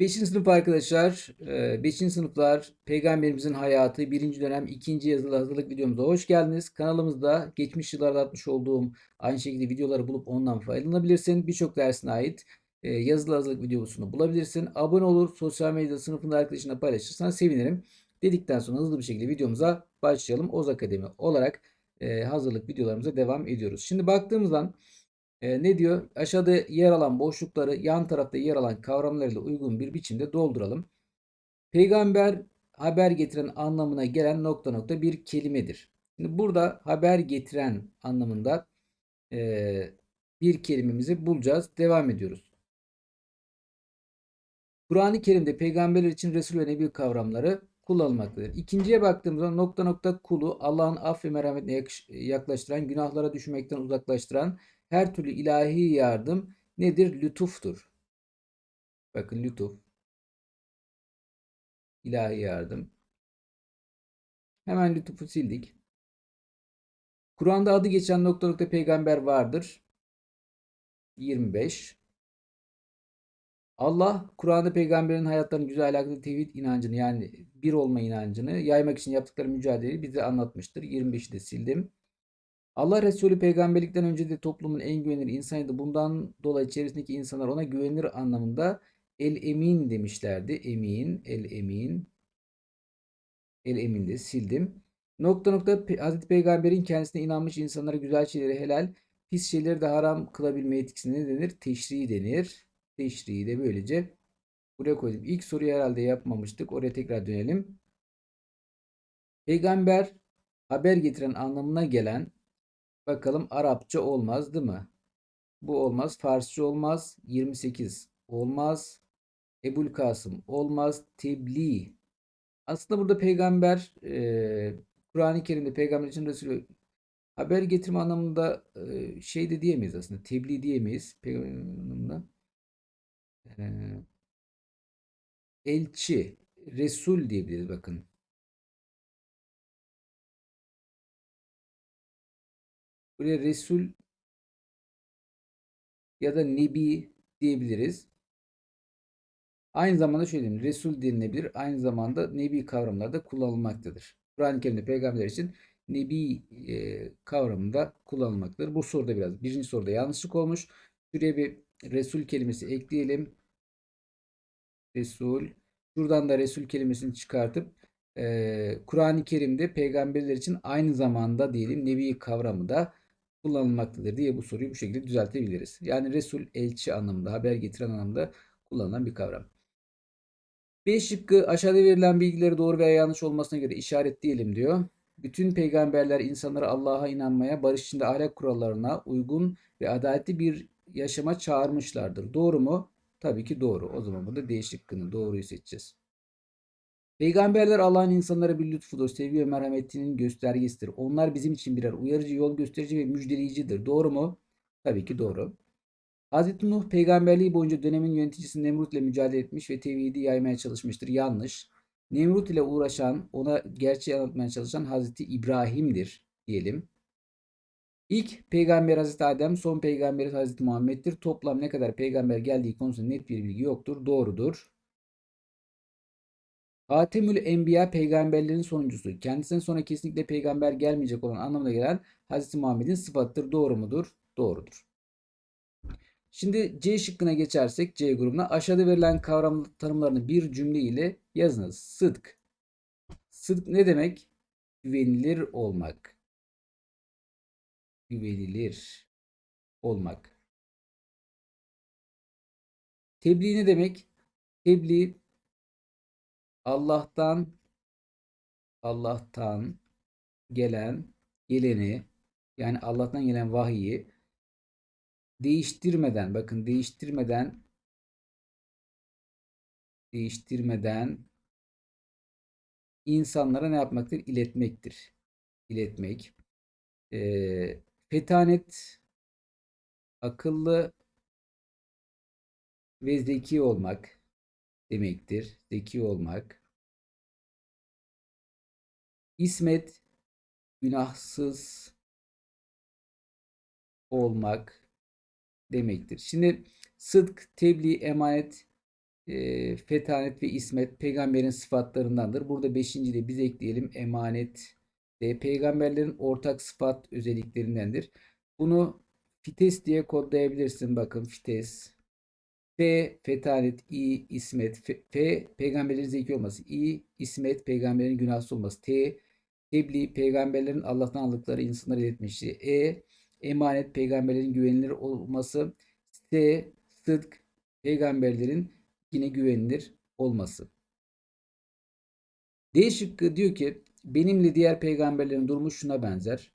5. sınıf arkadaşlar, 5. sınıflar Peygamberimizin hayatı 1. dönem 2. yazılı hazırlık videomuza hoş geldiniz. Kanalımızda geçmiş yıllarda atmış olduğum aynı şekilde videoları bulup ondan faydalanabilirsin. Birçok dersine ait e, yazılı hazırlık videosunu bulabilirsin. Abone olur, sosyal medyada sınıfında arkadaşına paylaşırsan sevinirim. Dedikten sonra hızlı bir şekilde videomuza başlayalım. Oz Akademi olarak e, hazırlık videolarımıza devam ediyoruz. Şimdi baktığımızdan e, ne diyor? Aşağıda yer alan boşlukları yan tarafta yer alan kavramlarıyla uygun bir biçimde dolduralım. Peygamber haber getiren anlamına gelen nokta nokta bir kelimedir. Şimdi burada haber getiren anlamında e, bir kelimemizi bulacağız. Devam ediyoruz. Kur'an-ı Kerim'de peygamberler için Resul ve Nebi kavramları kullanılmaktadır. İkinciye baktığımızda nokta nokta kulu Allah'ın af ve merhametine yaklaştıran, günahlara düşmekten uzaklaştıran, her türlü ilahi yardım nedir? Lütuftur. Bakın lütuf. İlahi yardım. Hemen lütufu sildik. Kur'an'da adı geçen nokta nokta peygamber vardır. 25. Allah Kur'an'da peygamberin hayatlarının güzel alakalı tevhid inancını yani bir olma inancını yaymak için yaptıkları mücadeleyi bize anlatmıştır. 25'i de sildim. Allah Resulü peygamberlikten önce de toplumun en güvenilir insanıydı. Bundan dolayı içerisindeki insanlar ona güvenir anlamında el emin demişlerdi. Emin, el emin. El emin de sildim. Nokta nokta Hazreti Peygamber'in kendisine inanmış insanlara güzel şeyleri helal, pis şeyleri de haram kılabilme etkisine ne denir? Teşri denir. Teşri'yi de böylece buraya koydum. İlk soruyu herhalde yapmamıştık. Oraya tekrar dönelim. Peygamber haber getiren anlamına gelen Bakalım Arapça olmaz değil mi? Bu olmaz. Farsça olmaz. 28 olmaz. Ebul Kasım olmaz. Tebliğ. Aslında burada peygamber e, Kur'an-ı Kerim'de peygamber için Resulü haber getirme anlamında e, şey de diyemeyiz aslında. Tebliğ diyemeyiz. Peygamber. E, elçi, Resul diyebiliriz bakın. Buraya Resul ya da Nebi diyebiliriz. Aynı zamanda şöyle diyeyim. Resul denilebilir. Aynı zamanda Nebi kavramları da kullanılmaktadır. Kur'an-ı Kerim'de peygamber için Nebi e, kavramında kullanılmaktadır. Bu soruda biraz. Birinci soruda yanlışlık olmuş. Şuraya bir Resul kelimesi ekleyelim. Resul. Şuradan da Resul kelimesini çıkartıp e, Kur'an-ı Kerim'de peygamberler için aynı zamanda diyelim Nebi kavramı da kullanılmaktadır diye bu soruyu bu şekilde düzeltebiliriz. Yani Resul elçi anlamında, haber getiren anlamda kullanılan bir kavram. B şıkkı aşağıda verilen bilgileri doğru veya yanlış olmasına göre işaretleyelim diyor. Bütün peygamberler insanları Allah'a inanmaya, barış içinde ahlak kurallarına uygun ve adaletli bir yaşama çağırmışlardır. Doğru mu? Tabii ki doğru. O zaman burada D şıkkını doğruyu seçeceğiz. Peygamberler Allah'ın insanlara bir lütfudur, sevgi ve merhametinin göstergesidir. Onlar bizim için birer uyarıcı, yol gösterici ve müjdeleyicidir. Doğru mu? Tabii ki doğru. Hz. Nuh peygamberliği boyunca dönemin yöneticisi Nemrut ile mücadele etmiş ve tevhidi yaymaya çalışmıştır. Yanlış. Nemrut ile uğraşan, ona gerçeği anlatmaya çalışan Hazreti İbrahim'dir diyelim. İlk peygamber Hazreti Adem, son peygamber Hazreti Muhammed'dir. Toplam ne kadar peygamber geldiği konusunda net bir bilgi yoktur. Doğrudur. Hatemül Enbiya peygamberlerin sonuncusu. Kendisinden sonra kesinlikle peygamber gelmeyecek olan anlamına gelen Hz. Muhammed'in sıfattır. Doğru mudur? Doğrudur. Şimdi C şıkkına geçersek C grubuna aşağıda verilen kavram tanımlarını bir cümle ile yazınız. Sıdk. Sıdk ne demek? Güvenilir olmak. Güvenilir olmak. Tebliğ ne demek? Tebliğ Allah'tan Allah'tan gelen geleni yani Allah'tan gelen vahiyi değiştirmeden bakın değiştirmeden değiştirmeden insanlara ne yapmaktır? İletmektir. İletmek. E, fetanet akıllı ve zeki olmak demektir. Zeki olmak. İsmet günahsız olmak demektir. Şimdi sıdk, tebliğ, emanet e, fetanet ve ismet peygamberin sıfatlarındandır. Burada beşinci de biz ekleyelim. Emanet de peygamberlerin ortak sıfat özelliklerindendir. Bunu fites diye kodlayabilirsin. Bakın fites. F fetanet, I ismet, F, F peygamberlerin zeki olması, I ismet peygamberin günahsız olması, T tebliğ peygamberlerin Allah'tan aldıkları insanlara iletmişliği, E emanet peygamberlerin güvenilir olması, S sıdk peygamberlerin yine güvenilir olması. D şıkkı diyor ki benimle diğer peygamberlerin durumu şuna benzer.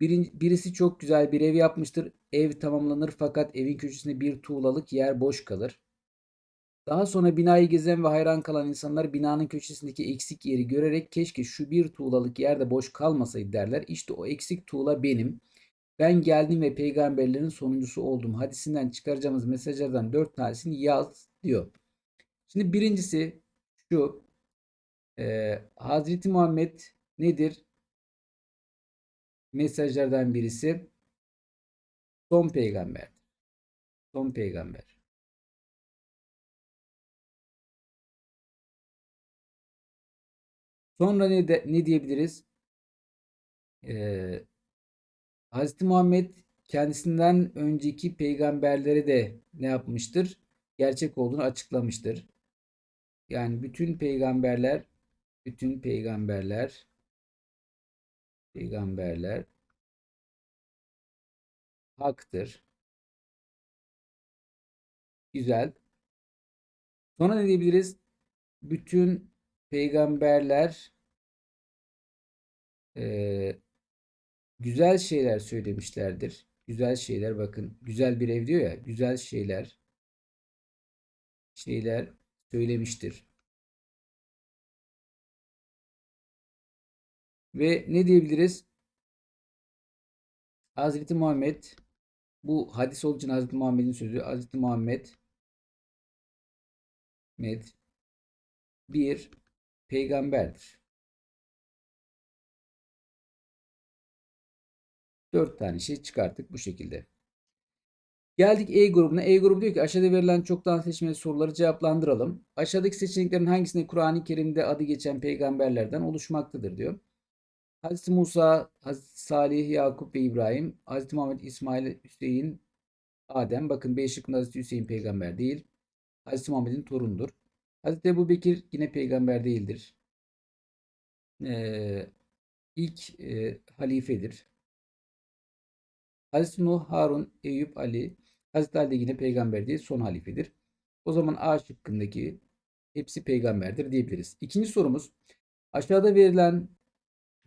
birisi çok güzel bir ev yapmıştır. Ev tamamlanır fakat evin köşesinde bir tuğlalık yer boş kalır. Daha sonra binayı gezen ve hayran kalan insanlar binanın köşesindeki eksik yeri görerek keşke şu bir tuğlalık yerde boş kalmasaydı derler. İşte o eksik tuğla benim. Ben geldim ve peygamberlerin sonuncusu oldum. Hadisinden çıkaracağımız mesajlardan dört tanesini yaz diyor. Şimdi birincisi şu. E, Hazreti Muhammed nedir? Mesajlardan birisi son peygamber. Son peygamber. Sonra ne, de, ne diyebiliriz? Ee, Hz. Muhammed kendisinden önceki peygamberleri de ne yapmıştır? Gerçek olduğunu açıklamıştır. Yani bütün peygamberler bütün peygamberler peygamberler haktır. Güzel. Sonra ne diyebiliriz? Bütün peygamberler e, güzel şeyler söylemişlerdir. Güzel şeyler bakın. Güzel bir ev diyor ya. Güzel şeyler şeyler söylemiştir. Ve ne diyebiliriz? Hazreti Muhammed bu hadis olduğu için Hazreti Muhammed'in sözü. Hazreti Muhammed Med bir peygamberdir. Dört tane şey çıkarttık bu şekilde. Geldik E grubuna. E grubu diyor ki aşağıda verilen çoktan seçmeli soruları cevaplandıralım. Aşağıdaki seçeneklerin hangisinde Kur'an-ı Kerim'de adı geçen peygamberlerden oluşmaktadır diyor. Hazreti Musa, Hazreti Salih, Yakup ve İbrahim, Hazreti Muhammed, İsmail, Hüseyin, Adem. Bakın B şıkkında Hazreti Hüseyin peygamber değil. Hazreti Muhammed'in torunudur. Hazreti Ebu Bekir yine peygamber değildir. Ee, ilk e, halifedir. Hazreti Nuh, Harun, Eyüp, Ali, Hazreti Ali yine peygamber değil, son halifedir. O zaman A şıkkındaki hepsi peygamberdir diyebiliriz. İkinci sorumuz aşağıda verilen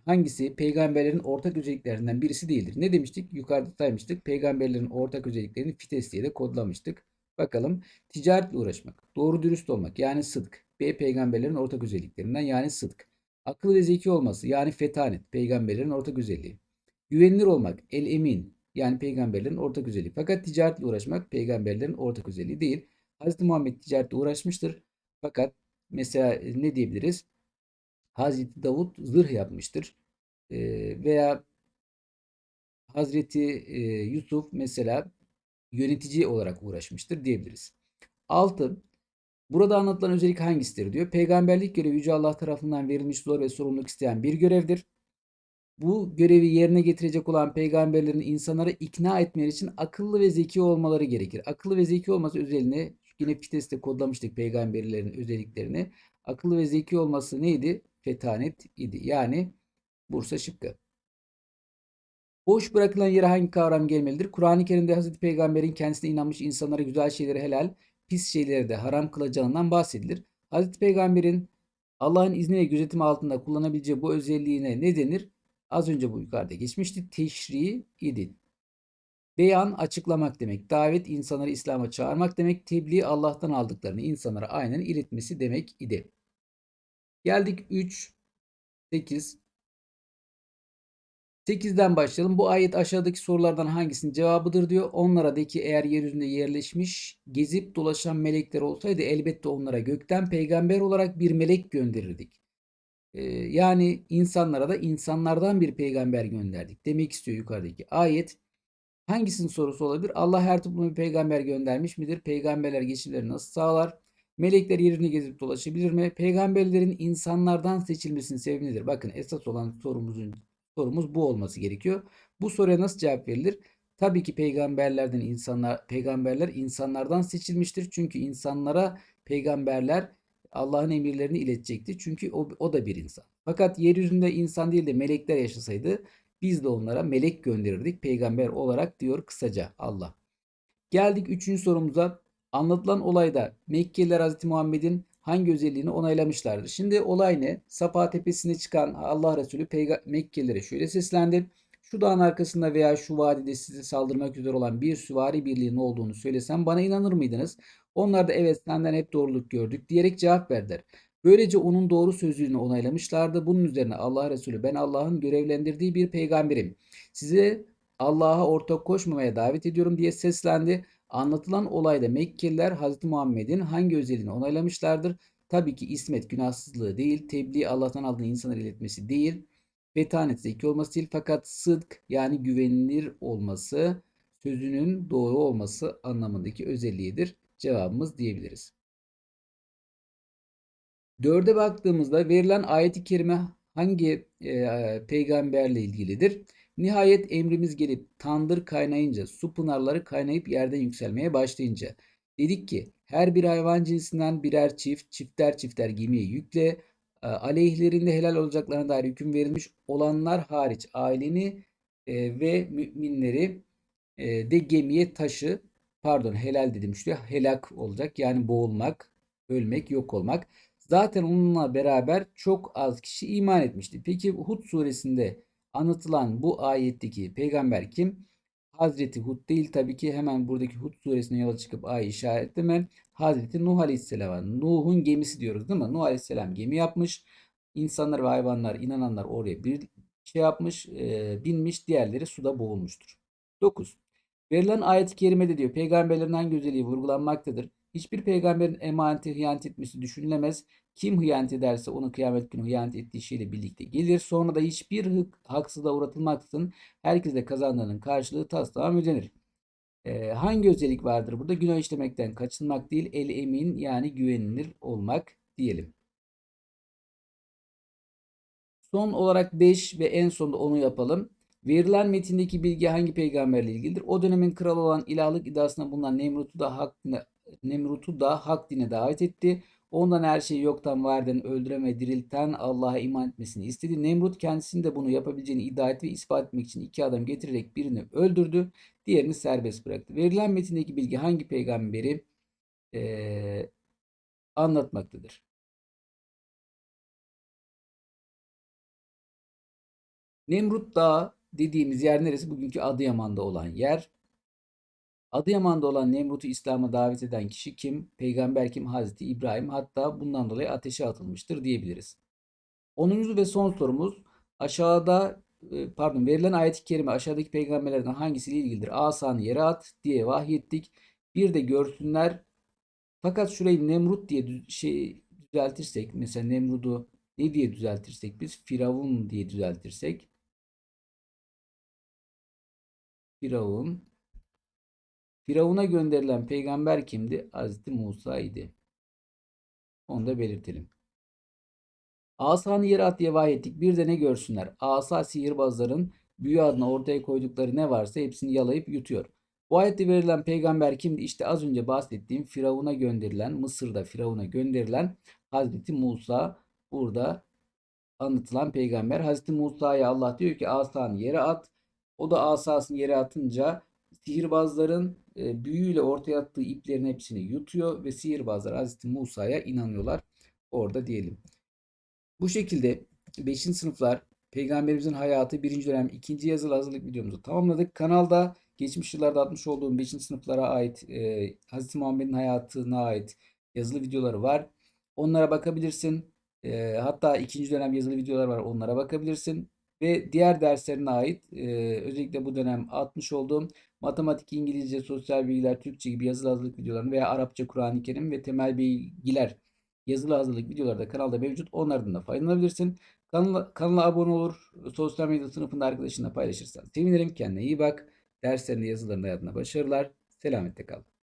hangisi peygamberlerin ortak özelliklerinden birisi değildir? Ne demiştik? Yukarıda saymıştık. Peygamberlerin ortak özelliklerini fites diye de kodlamıştık. Bakalım ticaretle uğraşmak, doğru dürüst olmak yani sıdk. B peygamberlerin ortak özelliklerinden yani sıdk. Akıllı ve zeki olması yani fetanet peygamberlerin ortak özelliği. Güvenilir olmak el emin yani peygamberlerin ortak özelliği. Fakat ticaretle uğraşmak peygamberlerin ortak özelliği değil. Hz. Muhammed ticaretle uğraşmıştır. Fakat mesela e, ne diyebiliriz? Hazreti Davut zırh yapmıştır. E, veya Hazreti e, Yusuf mesela yönetici olarak uğraşmıştır diyebiliriz. 6. Burada anlatılan özellik hangisidir diyor. Peygamberlik görevi Yüce Allah tarafından verilmiş zor ve sorumluluk isteyen bir görevdir. Bu görevi yerine getirecek olan peygamberlerin insanları ikna etmeleri için akıllı ve zeki olmaları gerekir. Akıllı ve zeki olması özelliğini yine Fites'te kodlamıştık peygamberlerin özelliklerini. Akıllı ve zeki olması neydi? Fetanet idi. Yani Bursa şıkkı. Boş bırakılan yere hangi kavram gelmelidir? Kur'an-ı Kerim'de Hazreti Peygamber'in kendisine inanmış insanlara güzel şeyleri helal, pis şeyleri de haram kılacağından bahsedilir. Hazreti Peygamber'in Allah'ın izni ve gözetimi altında kullanabileceği bu özelliğine ne denir? Az önce bu yukarıda geçmişti. Teşri idi. Beyan açıklamak demek. Davet insanları İslam'a çağırmak demek. Tebliğ Allah'tan aldıklarını insanlara aynen iletmesi demek idi. Geldik 3, 8, 8'den başlayalım. Bu ayet aşağıdaki sorulardan hangisinin cevabıdır diyor. Onlara de ki eğer yeryüzünde yerleşmiş gezip dolaşan melekler olsaydı elbette onlara gökten peygamber olarak bir melek gönderirdik. Ee, yani insanlara da insanlardan bir peygamber gönderdik demek istiyor yukarıdaki ayet. Hangisinin sorusu olabilir? Allah her topluma bir peygamber göndermiş midir? Peygamberler geçimleri nasıl sağlar? Melekler yerini gezip dolaşabilir mi? Peygamberlerin insanlardan seçilmesinin sebebi nedir? Bakın esas olan sorumuzun sorumuz bu olması gerekiyor. Bu soruya nasıl cevap verilir? Tabii ki peygamberlerden insanlar peygamberler insanlardan seçilmiştir. Çünkü insanlara peygamberler Allah'ın emirlerini iletecekti. Çünkü o, o da bir insan. Fakat yeryüzünde insan değil de melekler yaşasaydı biz de onlara melek gönderirdik peygamber olarak diyor kısaca Allah. Geldik üçüncü sorumuza. Anlatılan olayda Mekkeliler Hazreti Muhammed'in hangi özelliğini onaylamışlardır? Şimdi olay ne? Safa tepesine çıkan Allah Resulü Mekkelilere şöyle seslendi. Şu dağın arkasında veya şu vadide size saldırmak üzere olan bir süvari birliğinin olduğunu söylesem bana inanır mıydınız? Onlar da evet senden hep doğruluk gördük diyerek cevap verdiler. Böylece onun doğru sözlüğünü onaylamışlardı. Bunun üzerine Allah Resulü ben Allah'ın görevlendirdiği bir peygamberim. Size Allah'a ortak koşmamaya davet ediyorum diye seslendi. Anlatılan olayda Mekkeliler Hz. Muhammed'in hangi özelliğini onaylamışlardır? Tabii ki ismet günahsızlığı değil, tebliğ Allah'tan aldığı insanlara iletmesi değil, betanet zeki olması değil fakat sıdk yani güvenilir olması, sözünün doğru olması anlamındaki özelliğidir. Cevabımız diyebiliriz. Dörde baktığımızda verilen ayet-i kerime hangi e, peygamberle ilgilidir? Nihayet emrimiz gelip tandır kaynayınca, su pınarları kaynayıp yerden yükselmeye başlayınca dedik ki her bir hayvan cinsinden birer çift, çifter çifter gemiye yükle, e, aleyhlerinde helal olacaklarına dair hüküm verilmiş olanlar hariç aileni e, ve müminleri e, de gemiye taşı, pardon helal dedim şuraya helak olacak yani boğulmak, ölmek, yok olmak. Zaten onunla beraber çok az kişi iman etmişti. Peki Hud suresinde anlatılan bu ayetteki peygamber kim? Hazreti Hud değil tabii ki hemen buradaki Hud suresine yola çıkıp ayı işaretleme. Hazreti Nuh Aleyhisselam. Nuh'un gemisi diyoruz değil mi? Nuh Aleyhisselam gemi yapmış. İnsanlar ve hayvanlar, inananlar oraya bir şey yapmış, e, binmiş, diğerleri suda boğulmuştur. 9. Verilen ayet-i kerimede diyor peygamberlerin hangi vurgulanmaktadır? Hiçbir peygamberin emaneti hıyanet etmesi düşünülemez. Kim hıyanet ederse onun kıyamet günü hıyanet ettiği şeyle birlikte gelir. Sonra da hiçbir haksızlığa uğratılmaksızın herkese kazandığının karşılığı taslağa ödenir. Ee, hangi özellik vardır burada? Günah işlemekten kaçınmak değil, el emin yani güvenilir olmak diyelim. Son olarak 5 ve en sonunda onu yapalım. Verilen metindeki bilgi hangi peygamberle ilgilidir? O dönemin kralı olan ilahlık iddiasında bulunan Nemrut'u da hak dine, Nemrut'u da hak dine davet etti. Ondan her şeyi yoktan var eden, öldüren ve dirilten Allah'a iman etmesini istedi. Nemrut kendisinin de bunu yapabileceğini iddia etti ve ispat etmek için iki adam getirerek birini öldürdü. Diğerini serbest bıraktı. Verilen metindeki bilgi hangi peygamberi e, anlatmaktadır? Nemrut Dağı dediğimiz yer neresi? Bugünkü Adıyaman'da olan yer. Adıyaman'da olan Nemrut'u İslam'a davet eden kişi kim? Peygamber kim? Hazreti İbrahim. Hatta bundan dolayı ateşe atılmıştır diyebiliriz. 10. ve son sorumuz aşağıda e, pardon verilen ayet-i kerime aşağıdaki peygamberlerden hangisiyle ilgilidir? Asanı yere at diye vahyettik. Bir de görsünler. Fakat şurayı Nemrut diye şey düzeltirsek mesela Nemrut'u ne diye düzeltirsek biz? Firavun diye düzeltirsek. Firavun Firavun'a gönderilen peygamber kimdi? Hazreti Musa idi. Onu da belirtelim. Asanı yere at diye vahyettik. Bir de ne görsünler? Asa sihirbazların büyü adına ortaya koydukları ne varsa hepsini yalayıp yutuyor. Bu ayette verilen peygamber kimdi? İşte az önce bahsettiğim Firavun'a gönderilen, Mısır'da Firavun'a gönderilen Hazreti Musa burada anlatılan peygamber. Hazreti Musa'ya Allah diyor ki asanı yere at. O da asasını yere atınca sihirbazların e, büyüyle ortaya attığı iplerin hepsini yutuyor ve sihirbazlar Hazreti Musa'ya inanıyorlar. Orada diyelim. Bu şekilde 5. sınıflar Peygamberimizin hayatı 1. dönem 2. yazılı hazırlık videomuzu tamamladık. Kanalda geçmiş yıllarda atmış olduğum 5. sınıflara ait e, Hz. Muhammed'in hayatına ait yazılı videoları var. Onlara bakabilirsin. E, hatta 2. dönem yazılı videolar var. Onlara bakabilirsin. Ve diğer derslerine ait e, özellikle bu dönem atmış olduğum matematik, İngilizce, sosyal bilgiler, Türkçe gibi yazılı hazırlık videolarını veya Arapça, Kur'an-ı Kerim ve temel bilgiler yazılı hazırlık videoları da kanalda mevcut. Onlardan da faydalanabilirsin. Kanala, kanala abone olur. Sosyal medya sınıfında arkadaşınla paylaşırsan sevinirim. Kendine iyi bak. Derslerinde yazılarında hayatında başarılar. Selametle kal.